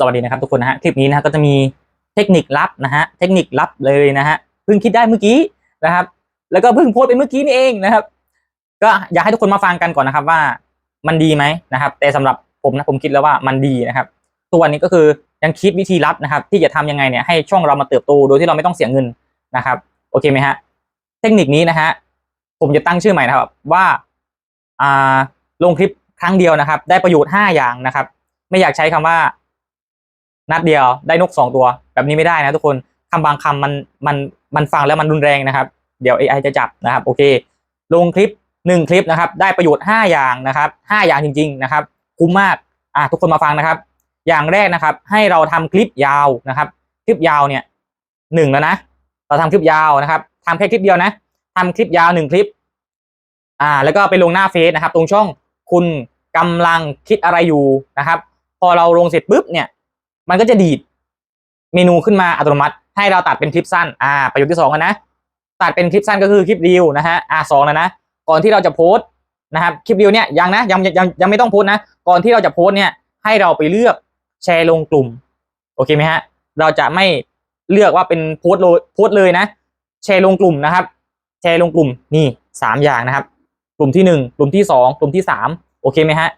สวัสดีนะครับทุกคนนะฮะคลิปนี้นะฮะก็จะมีเทคนิคลับนะฮะเทคนิคลับเลยนะฮะเพิ่งคิดได้เมื่อกี้นะครับ แล้วก็เพิ่งโพสไปเมื่อกี้นี่เองนะครับ ก็อยากให้ทุกคนมาฟังกันก่อนนะครับว่ามันดีไหมนะครับ แต่สำหรับผมนะผมคิดแล้วว่ามันดีนะครับตัวนนี้ก็คือยังคิดวิธีลับนะครับ ที่จะทำยังไงเนี่ยให้ช่องเรามาเติบโตโดยที่เราไม่ต้องเสียเงินนะครับ โอเคไหมฮะเทคนิคนี้นะฮะผมจะตั้งชื่อใหม่นะครับว่าอ่าลงคลิปครั้งเดียวนะครับ ได้ประโยชน์ห้าอย่างนะครับ ไม่อยากใช้คำว่า นัดเดียวได้นกสองตัว แบบนี้ไม่ได้นะทุกคนคำบางคำมันมันมันฟังแล้วมันรุนแรงนะครับ เดี๋ยว AI จะจับนะครับ โอเค ลงคลิปหนึ่งคลิปนะครับ ได้ประโยชน์ห้าอย่างนะครับห้าอย่างจริง ๆ นะครับ คุ้มมากอะทุกคนมาฟังนะครับ อย่างแรกนะครับ ให้เราทำคลิปยาวนะครับ คลิปยาวเนี่ยหนึ่งแล้วนะเราทำคลิปยาวนะครับทำแค่คลิปเดียวนะทำคลิปยาวหนึ่งคลิป อ่า แล้วก็ไปลงหน้าเฟซนะครับ ตรงช่องคุณกำลังคิดอะไรอยู่นะครับ พอเราลงเสร็จปุ๊บเนี่ย มันก็จะดีดเมนูขึ้นมาอัตโนมัติ ให้เราตัดเป็นคลิปสั้น อ่า ประโยคที่สองนะ ตัดเป็นคลิปสั้นก็คือคลิปรีวนะฮะ อ่าสองแล้วนะ ก่อนที่เราจะโพสต์นะครับ คลิปรีวเนี่ยยังนะยังยังยังไม่ต้องโพสต์นะ ก่อนที่เราจะโพสต์เนี่ย ให้เราไปเลือกแชร์ลงกลุ่ม โอเคไหมฮะ เราจะไม่เลือกว่าเป็นโพสต์โลโพสต์เลยนะ แชร์ลงกลุ่มนะครับ แชร์ลงกลุ่ม นี่สามอย่างนะครับ กลุ่มที่หนึ่งกลุ่มที่สองกลุ่มที่สามโอเคไหมฮะ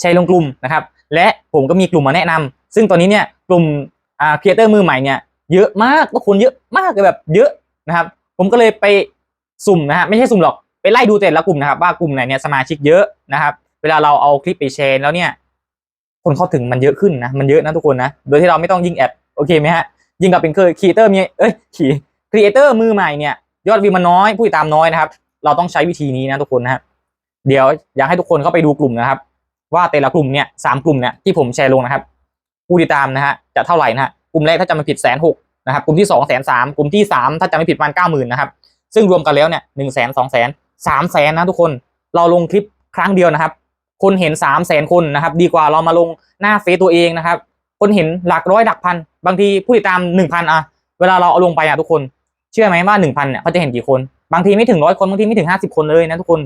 แชร์ลงกลุ่มนะครับ และผมก็มีกลุ่มมาแนะนำซึ่งตอนนี้เนี่ยกลุ่มอ่าครีเอเตอร์มือใหม่เนี่ยเยอะมากทุกคนเยอะมากเลยแบบเยอะนะครับ ผมก็เลยไปสุ่มนะฮะไม่ใช่สุ่มหรอกไปไล่ดูแต่ละกลุ่มนะครับว่ากลุ่มไหนเนี่ยสมาชิกเยอะนะครับ เวลาเราเอาคลิปไปแชร์แล้วเนี่ยคนเข้าถึงมันเยอะขึ้นนะมันเยอะนะทุกคนนะโดยที่เราไม่ต้องยิงแอดโอเคไหมฮะยิงกับเป็นเคยครีเอเตอร์มีเอ้ยขี่ครีเอเตอร์มือใหม่เนี่ยยอดวิวมันน้อยผู้ติดตามน้อยนะครับ เราต้องใช้วิธีนี้นะทุกคนนะฮะเดี๋ยวอยากให้ทุกคนเข้าไปดูกลุ่มนะครับ ว่าแต่ละกลุ่มเนี่ยสามกลุ่มเนี่ยที่ผมแชร์ลงนะครับผู้ติดตามนะฮะจะเท่าไหร่นะฮะกลุ่มแรกถ้าจะไม่ผิดแสนหกนะครับกลุ่มที่สองแสนสามกลุ่มที่สามถ้าจะไม่ผิดประมาณเก้าหมื่นนะครับซึ่งรวมกันแล้วเนี่ยหนึ่งแสนสองแสนสามแสนนะทุกคนเราลงคลิปครั้งเดียวนะครับ คนเห็นสามแสนคนนะครับ ดีกว่าเรามาลงหน้าเฟซตัวเองนะครับ คนเห็นหลักร้อยหลักพัน บางทีผู้ติดตามหนึ่งพันอะเวลาเราเอาลงไปอะทุกคน เชื่อไหมว่าหนึ่งพันเนี่ยเขาจะเห็นกี่คน บางทีไม่ถึงร้อยคนบางทีไม่ถึงห้าสิบคนเลยนะทุกคน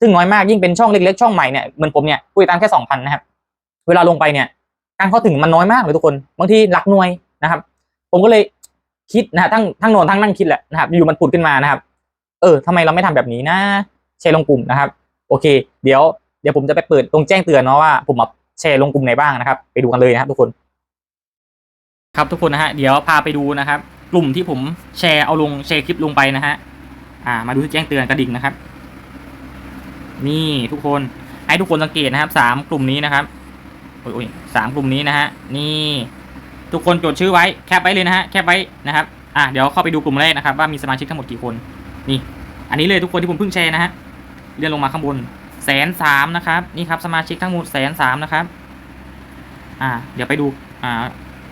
ซึ่งน้อยมากยิ่งเป็นช่องเล็กๆช่องใหม่เนี่ยเหมือนผมเนี่ยผู้ติดตามแค่สองพันนะครับ เวลาลงไปเนี่ย การเข้าถึงมันน้อยมากเลยทุกคนบางทีหลักหน่วยนะครับ ผมก็เลยคิดนะทั้งทั้งนอนทั้งนั่งคิดแหละนะครับอยู่มันผุดขึ้นมานะครับ เออทำไมเราไม่ทำแบบนี้นะแชร์ลงกลุ่มนะครับ โอเค เดี๋ยวเดี๋ยวผมจะไปเปิดตรงแจ้งเตือนเนาะว่าผมมาแชร์ลงกลุ่มไหนบ้างนะครับ ไปดูกันเลยนะครับทุกคน ครับทุกคนนะฮะเดี๋ยวพาไปดูนะครับ กลุ่มที่ผมแชร์เอาลงแชร์คลิปลงไปนะฮะอ่ามาดูที่แจ้งเตือนกระดิ่งนะครับ นี่ทุกคนให้ทุกคนสังเกตนะครับสามกลุ่มนี้นะครับโอ้ยสามกลุ่มนี้นะฮะนี่ทุกคนจดชื่อไว้แคปไว้เลยนะฮะแคปไว้นะครับอะเดี๋ยวเข้าไปดูกลุ่มแรกนะครับว่ามีสมาชิกทั้งหมดกี่คนนี่ อันนี้เลยทุกคนที่ผมเพิ่งแชร์นะฮะเลื่อนลงมาข้างบนแสนสามนะครับนี่ครับสมาชิกทั้งหมดแสนสามนะครับอ่าเดี๋ยวไปดูอ่า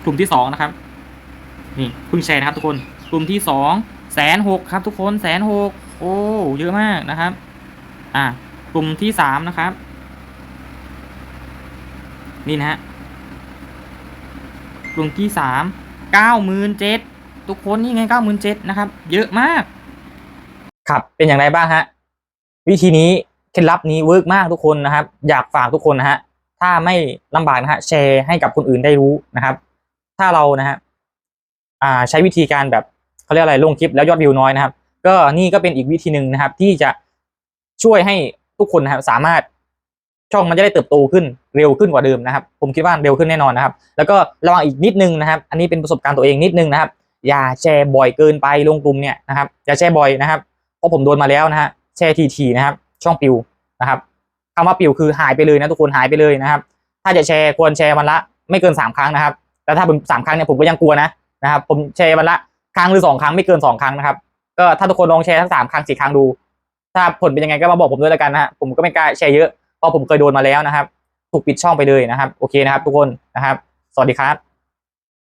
กลุ่มที่สองนะครับนี่เพิ่งแชร์นะครับทุกคนกลุ่มที่สองแสนหกครับทุกคนแสนหกโอ้เยอะมากนะครับ อ่า กลุ่มที่สามนะครับ นี่นะฮะกลุ่มที่สามเก้าหมื่นเจ็ดทุกคนนี่ไงเก้าหมื่นเจ็ดนะครับ เยอะมาก ครับเป็นอย่างไรบ้างฮะ วิธีนี้เคล็ดลับนี้เวิร์กมากทุกคนนะครับ อยากฝากทุกคนนะฮะถ้าไม่ลำบากนะฮะแชร์ให้กับคนอื่นได้รู้นะครับ ถ้าเรานะฮะอ่าใช้วิธีการแบบเขาเรียกอะไรลงคลิปแล้วยอดวิวน้อยนะครับ ก็นี่ก็เป็นอีกวิธีหนึ่งนะครับ ที่จะช่วยให้ ทุกคนนะครับสามารถช่องมันจะได้เติบโตขึ้นเร็วขึ้นกว่าเดิมนะครับ ผมคิดว่าเร็วขึ้นแน่นอนนะครับ แล้วก็ระวังอีกนิดนึงนะครับ อันนี้เป็นประสบการณ์ตัวเองนิดนึงนะครับ อย่าแชร์บ่อยเกินไปลงกลุ่มเนี่ยนะครับอย่าแชร์บ่อยนะครับเพราะผมโดนมาแล้วนะฮะแชร์ทีๆนะครับ ช่องปิวนะครับคำว่าปิวคือหายไปเลยนะทุกคนหายไปเลยนะครับ ถ้าจะแชร์ควรแชร์วันละ ไม่เกินสามครั้งนะครับแต่ถ้าผมสามครั้งเนี่ยผมก็ยังกลัวนะนะครับ ผมแชร์วันละครั้งหรือสองครั้งไม่เกินสองครั้งนะครับ ก็ถ้าทุกคนลองแชร์ทั้งสามครั้งสี่ครั้งดู ถ้าผลเป็นยังไงก็มาบอกผมด้วยแล้วกันนะฮะผมก็ไม่กล้าแชร์เยอะเพราะผมเคยโดนมาแล้วนะครับ ถูกปิดช่องไปเลยนะครับ โอเคนะครับ ทุกคนนะครับ สวัสดีครับ